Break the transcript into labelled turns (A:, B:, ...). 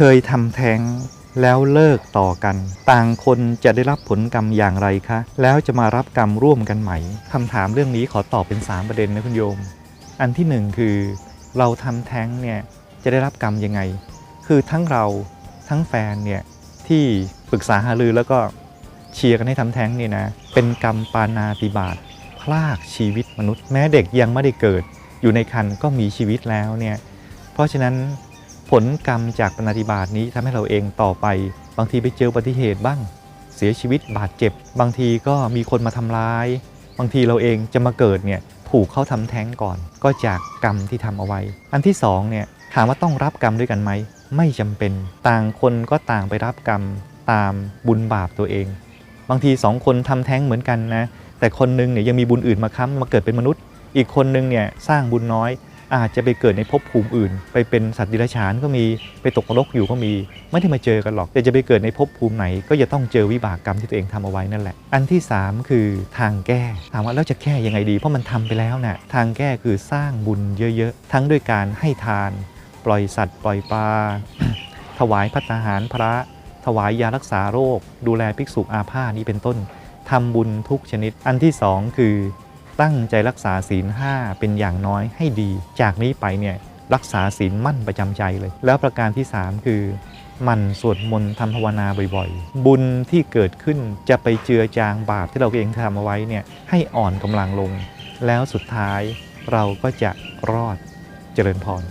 A: เคยทำแท้งแล้วเลิกต่อกัน ต่างคนจะได้รับผลกรรมอย่างไรคะ แล้วจะมารับกรรมร่วมกันไหมคำถามเรื่องนี้ขอตอบเป็น 3 ประเด็นนะคุณโยม อันที่หนึ่งคือ เราทำแท้งเนี่ยจะได้รับกรรมยังไง คือทั้งเราทั้งแฟนเนี่ยที่ปรึกษาหารือแล้วก็เชียร์กันให้ทำแท้งเนี่ยนะ เป็นกรรมปานาติบาตพลากชีวิตมนุษย์ แม้เด็กยังไม่ได้เกิด อยู่ในครรภ์ก็มีชีวิตแล้วเนี่ยเพราะฉะนั้น ผลกรรมจากปานาติบาตนี้ทำให้เราเองต่อไป บางทีไปเจออุบัติเหตุบ้าง เสียชีวิตบาดเจ็บ บางทีก็มีคนมาทำร้าย บางทีเราเองจะมาเกิดเนี่ยถูกเขาทำแท้งก่อน ก็จากกรรมที่ทำเอาไว้ อันที่สองเนี่ยถามว่าต้องรับกรรมด้วยกันไหมไม่จำเป็นต่างคนก็ต่างไปรับกรรมตามบุญบาปตัวเอง บางทีสองคนทำแท้งเหมือนกันนะแต่คนหนึงเนี่ยยังมีบุญอื่นมาค้ำมาเกิดเป็นมนุษย์ อีกคนหนึงเนี่ยสร้างบุญน้อย อาจจะไปเกิดในภพภูมิอื่น ไปเป็นสัตว์ดิรัจฉานก็มีไปตกนรกอยู่ก็มี ไม่ได้มาเจอกันหรอก แต่จะไปเกิดในภพภูมิไหน ก็จะต้องเจอวิบากกรรมที่ตัวเองทำเอาไว้นั่นแหละ อันที่ 3 คือทางแก้ถามว่าแล้วจะแก้ยังไงดีเพราะมันทำไปแล้วนะ่ะทางแก้คือสร้างบุญเยอะๆ ทั้งด้วยการให้ทาน ปล่อยสัตว์ ปล่อยปลาถวายพัตตาหารพระ ถวายยารักษาโรค ดูแลภิกษุอาพาธนี้เป็นต้นทำบุญทุกชนิด อันที่สองคือ ตั้งใจรักษาศีลห้าเป็นอย่างน้อยให้ดี จากนี้ไปเนี่ยรักษาศีลมั่นประจำใจเลย แล้วประการที่ 3 คือมันสวดมนต์ทำภาวนาบ่อยๆ บุญที่เกิดขึ้นจะไปเจือจางบาปที่เราเองทำเอาไว้เนี่ยให้อ่อนกำลังลง แล้วสุดท้ายเราก็จะรอดเจริญพร